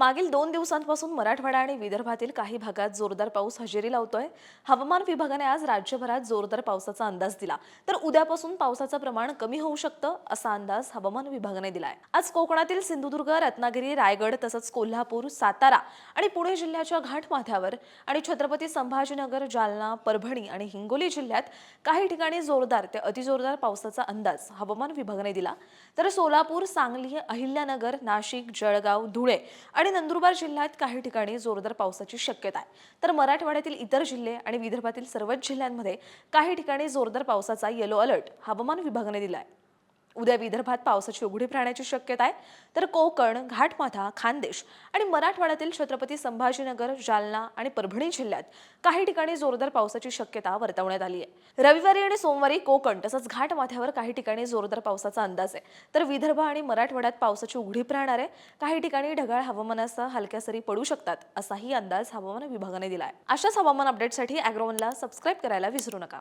मागील दोन दिवसांपासून मराठवाडा आणि विदर्भातील काही भागात जोरदार पाऊस हजेरी लावतोय. हवामान विभागाने आज राज्यभरात जोरदार पावसाचा अंदाज दिला. तर उद्यापासून पावसाचं प्रमाण कमी होऊ शकतं असा अंदाज हवामान विभागाने दिलाय. आज कोकणातील सिंधुदुर्ग रत्नागिरी रायगड तसंच कोल्हापूर सातारा आणि पुणे जिल्ह्याच्या घाटमाथ्यावर आणि छत्रपती संभाजीनगर जालना परभणी आणि हिंगोली जिल्ह्यात काही ठिकाणी जोरदार ते अतिजोरदार पावसाचा अंदाज हवामान विभागाने दिला. तर सोलापूर सांगली अहिल्यानगर नाशिक जळगाव धुळे आणि नंदुरबार जिल्ह्यात काही ठिकाणी जोरदार पावसाची शक्यता आहे. तर मराठवाड्यातील इतर जिल्हे आणि विदर्भातील सर्वच जिल्ह्यांमध्ये काही ठिकाणी जोरदार पावसाचा येलो अलर्ट हवामान विभागाने दिला आहे उद्या विदर्भात पावसाची उघडीप राहण्याची शक्यता आहे. तर कोकण घाटमाथा खानदेश आणि मराठवाड्यातील छत्रपती संभाजीनगर जालना आणि परभणी जिल्ह्यात काही ठिकाणी जोरदार पावसाची शक्यता वर्तवण्यात आली आहे. रविवारी आणि सोमवारी कोकण तसंच घाटमाथ्यावर काही ठिकाणी जोरदार पावसाचा अंदाज आहे. तर विदर्भ आणि मराठवाड्यात पावसाची उघडीप राहणार आहे. काही ठिकाणी ढगाळ हवामानासह हलक्या सरी पडू शकतात असाही अंदाज हवामान विभागाने दिला आहे अशाच हवामान अपडेटसाठी अॅग्रोवनला सबस्क्राईब करायला विसरू नका.